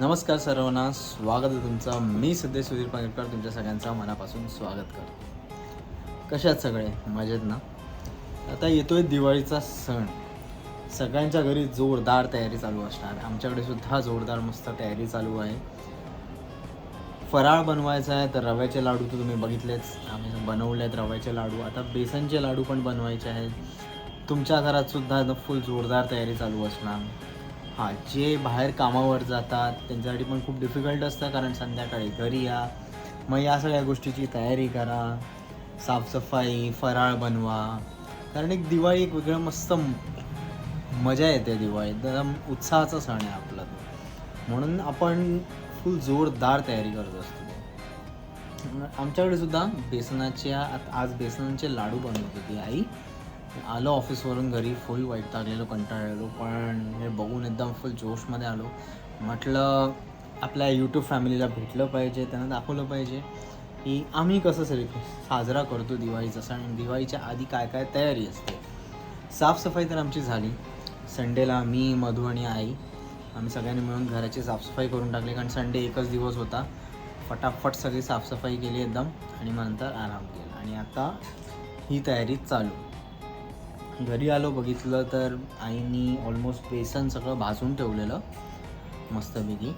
नमस्कार सर्वांना स्वागत आहे तुमचं. मी सध्या सुधीर पांगेकर तुमच्या सगळ्यांचा मनापासून स्वागत करतो. कशात सगळे? मजेत ना? आता येतोय दिवाळीचा सण. सगळ्यांच्या घरी जोरदार तयारी चालू असणार. आमच्याकडे सुद्धा जोरदार मस्त तयारी चालू आहे. फराळ बनवायचा आहे तर रव्याचे लाडू तर तुम्ही बघितलेच. आम्ही बनवले आहेत रव्याचे लाडू. आता बेसनचे लाडू पण बनवायचे आहेत. तुमच्या घरात सुद्धा फुल जोरदार तयारी चालू असणार. हां जे बाहेर कामावर जातात त्यांच्यासाठी पण खूप डिफिकल्ट असतं कारण संध्याकाळी घरी या. मग या सगळ्या गोष्टीची तयारी करा. साफसफाई फराळ बनवा. कारण एक दिवाळी एक वेगळं मस्त मजा येते दिवाळीत. एकदम उत्साहाचा सण आहे आपला. तो. म्हणून आपण फुल जोरदार तयारी करत असतो. आमच्याकडे सुद्धा बेसनाच्या आज बेसनाचे लाडू बनवत होती आई. आलो ऑफिसवरून घरी फुल वाईट लागलेलो कंटाळलेलो पण हे बघून एकदम फुल जोशमध्ये आलो. म्हटलं आपल्या यूट्यूब फॅमिलीला भेटलं पाहिजे त्यांना दाखवलं पाहिजे की आम्ही कसं सेलिब्रेट साजरा करतो दिवाळीचा सण. दिवाळीच्या आधी काय काय तयारी असते? साफसफाई तर आमची झाली. संडेला मी मधू आणि आई आम्ही सगळ्यांनी मिळून घराची साफसफाई करून टाकली. कारण संडे एकच दिवस होता. फटाफट सगळी साफसफाई केली एकदम आणि मग नंतर आराम केला. आणि आता ही तयारी चालू. घरी आलो बघितलं तर आईनी ऑलमोस्ट बेसन सगळं भाजून ठेवलेलं मस्तपैकी.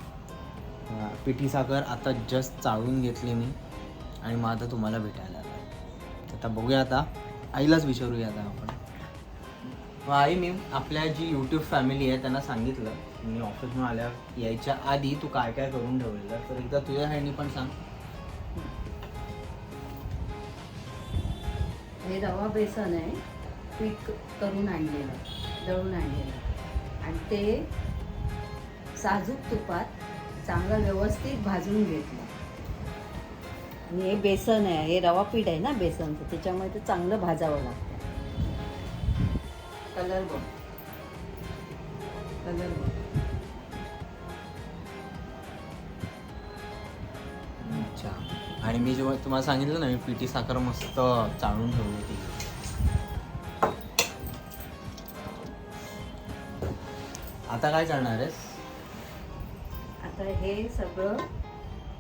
पिठी साखर आता जस्ट चाळून घेतली मी आणि मग आता तुम्हाला भेटायला आलं आता बघूया आता आईलाच विचारूया आता आपण. आई मी आपल्या जी यूट्यूब फॅमिली आहे त्यांना सांगितलं मी ऑफिसमध्ये आल्या यायच्या आधी तू काय काय करून ठेवलेलं तर एकदा तुझ्या ह्यांनी पण सांग. हे रवा बेसन आहे. पीठ करून आणलेलं दळून आणलेलं. आणि ते साजूक तुपात चांगलं व्यवस्थित भाजून घेतलं. आणि हे बेसन आहे हे रवा पीठ आहे ना बेसनचं त्याच्यामुळे ते चांगलं भाजावं लागतं. कलर बघ. कलर बघ. अच्छा. आणि मी जेव्हा तुम्हाला सांगितलं ना मी पिठी साखर मस्त चाळून ठेवली होती. आता काय करणार आहेस? आता हे सगळं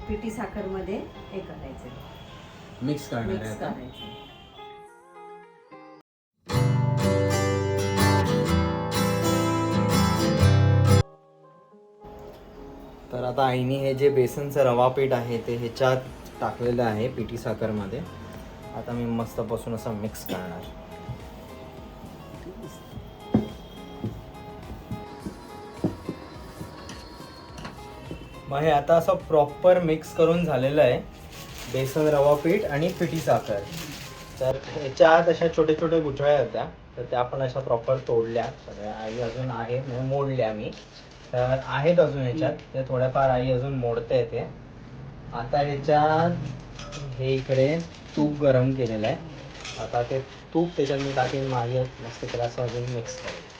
पिठी साखरमध्ये हे करायचं मिक्स करणार आहे मिक्स आता? करायचं तर आता आईने हे जे बेसनचं रवा पीठ आहे ते ह्याच्यात टाकलेलं आहे पिठी साखरमध्ये. आता मी मस्तपासून असं मिक्स करणार. मग हे आता असं प्रॉपर मिक्स करून झालेलं आहे. बेसन रवा पीठ आणि पिठी साखर. तर ह्याच्या आत अशा छोटे छोटे गुठळ्या होत्या. तर त्या आपण अशा प्रॉपर तोडल्या. सगळ्या आई अजून आहे म्हणजे मोडल्या मी. तर आहेत अजून ह्याच्यात. ते थोड्याफार आई अजून मोडते येते आता ह्याच्यात हे इकडे तूप गरम केलेलं आहे. आता ते तूप त्याच्यात मी टाकेन. मागे मस्त त्याला असं अजून मिक्स करेल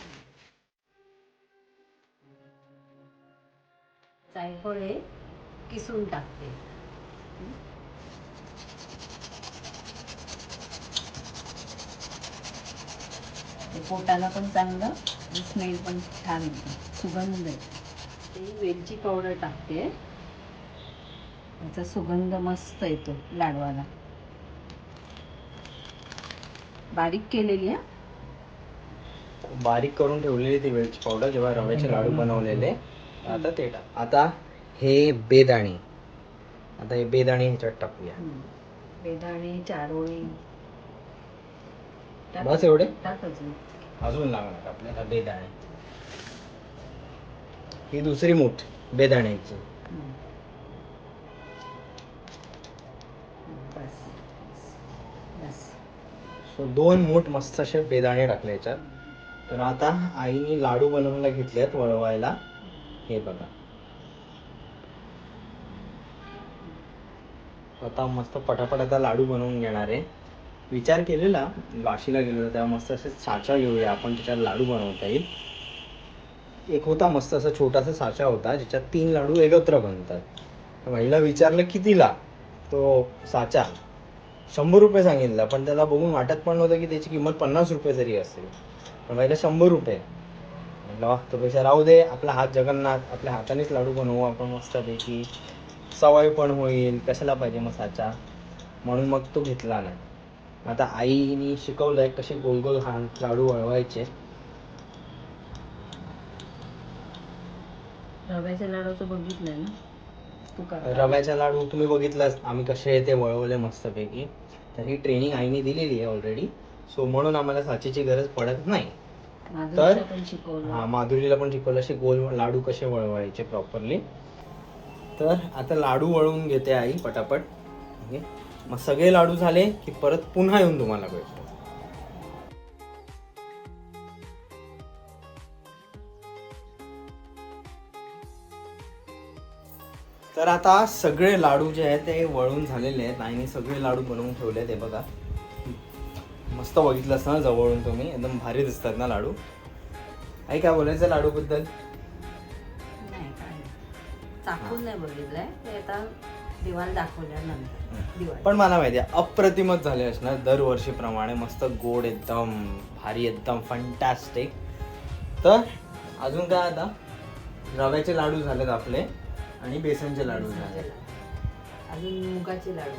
जायफळ हे किसून टाकते. ते पोटाला पण चांगलं आणि स्मेल पण छान येतो. सुगंध आहे ते वेलची पावडर टाकते. त्याचा सुगंध मस्त येतो लाडवाला. बारीक केलेली आहे? बारीक करून ठेवलेली ती वेलची पावडर जेव्हा रव्याचे लाडू बनवलेले. आता ते टाक आता हे बेदाणे. आता हे बेदाणे ह्याच्यात टाकूया. बेदाणे चारोळी. टाक- बस एवढे? टाक अजून. अजून लागणार आपल्याला बेदाणे. ही दुसरी मूठ बेदाण्याची. हम्म. बस. बस. सो दोन मूठ मस्त असे बेदाणे टाकले याच्यात. तर आता आईने लाडू बनवायला घेतलेत वळवायला. हे बघा. आता मस्त पटापट आता लाडू बनवून घेणार आहे. विचार केलेला वाशीला गेलो तेव्हा मस्त असे साचा घेऊया आपण त्याच्यात लाडू बनवता येईल. एक होता मस्त असा छोटासा साचा होता ज्याच्यात तीन लाडू एकत्र बनतात. महिला विचारलं कितीला? तो साचा. शंभर रुपये सांगितला पण त्याला बघून वाटत पण नव्हतं की त्याची किंमत पन्नास रुपये जरी असेल. पण महिला शंभर रुपये. म्हटलं. त्यापेक्षा राहू दे. आपला हात जगन्नाथ आपल्या हातानेच लाडू बनवू आपण मस्तपैकी. सवय पण होईल. कशाला पाहिजे मसाचा म्हणून मग तो घेतला नाही. आता आईने शिकवलंय कसे गोल गोल हा लाडू वळवायचे. रव्याच्या लाडूचं बघितलंय ना? तू का रव्याचा लाडू तुम्ही बघितलाच आम्ही कसे ते वळवले मस्तपैकी. तर ही ट्रेनिंग आईने दिलेली आहे ऑलरेडी सो म्हणून आम्हाला साचीची गरज पडत नाही. शिकवलं. हा माधुरीला पण शिकवलं. असे गोल लाडू कसे वळवायचे प्रॉपरली तर आता लाडू वळवून घेते आई पटापट. ओके? मग सगळे लाडू झाले की परत पुन्हा येऊन तुम्हाला भेटतो. तर आता सगळे लाडू जे आहेत ते वळून झालेले आहेत. आईने सगळे लाडू बनवून ठेवले आहेत हे बघा. मस्त बघितलंस ना जवळून तुम्ही. एकदम भारी दिसतात ना लाडू. आई काय बोलायचं लाडू बद्दल नाही काय चाकून नाही बघितलंय. ते आता देवाला दाखवल्यानंतर. दिवाळी पण मला माहिती आहे अप्रतिमच झाले असणार दरवर्षीप्रमाणे. मस्त गोड एकदम भारी एकदम फंटॅस्टिक तर अजून काय आता? रव्याचे लाडू झालेत आपले आणि बेसनचे लाडू झाले अजून मुगाचे लाडू.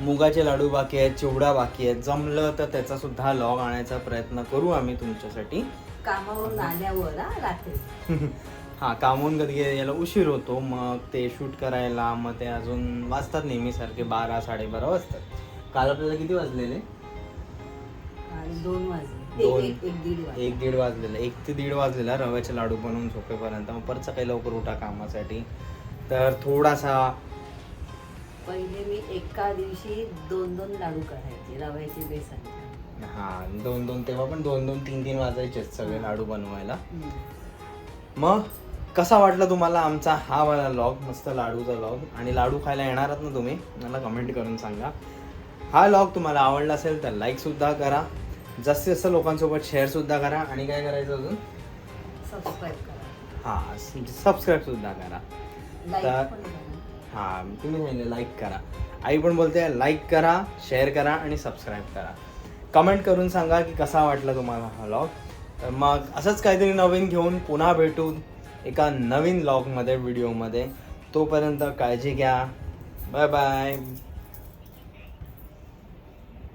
मुगाचे लाडू बाकी आहेत चिवडा बाकी आहेत. जमलं तर त्याचा सुद्धा लॉग आणायचा प्रयत्न करू आम्ही तुमच्यासाठी. कामावरून आल्यावर हा रात्री. हा कामून कधी यायला उशीर होतो मग ते शूट करायला मग ते अजून वाजतात नेहमीसारखे बारा साडेबारा वाजतात. काल आपल्याला किती वाजलेले? आणि दोन वाजले. दोन. एक एक- एक दीड वाजले. एक दीड वाजलेला. एक ते दीड वाजलेला रव्याचे लाडू बनवून झोपेपर्यंत. मग परत सकाळी लवकर उठा कामासाठी. तर थोडासा पहिले मी एका दिवशी दोन दोन लाडू करायचे रव्याचे बेसनचे. हा दोन दोन तेव्हा पण दोन दोन तीन तीन वाजायचेच सगळे लाडू बनवायला. मग कसा वाटला तुम्हाला आमचा हा वाला लॉग मस्त लाडूचा लॉग आणि लाडू खायला येणार आहात ना तुम्ही? मला कमेंट करून सांगा. हा लॉग तुम्हाला आवडला असेल तर लाईक सुद्धा करा. जास्तीत जास्त लोकांसोबत शेअर सुद्धा करा. आणि काय करायचं अजून? सबस्क्राईब करा. हा सबस्क्राईब सुद्धा करा. तर- पण करा. हां तुम्ही सांगितलं लाईक करा. आई पण बोलते लाईक करा शेअर करा आणि सबस्क्राईब करा. कमेंट करून सांगा की कसा वाटला तुम्हाला हा लॉग तर मग असंच काहीतरी नवीन घेऊन पुन्हा भेटू एका नवीन लॉगमध्ये व्हिडिओमध्ये तोपर्यंत काळजी घ्या. Bye bye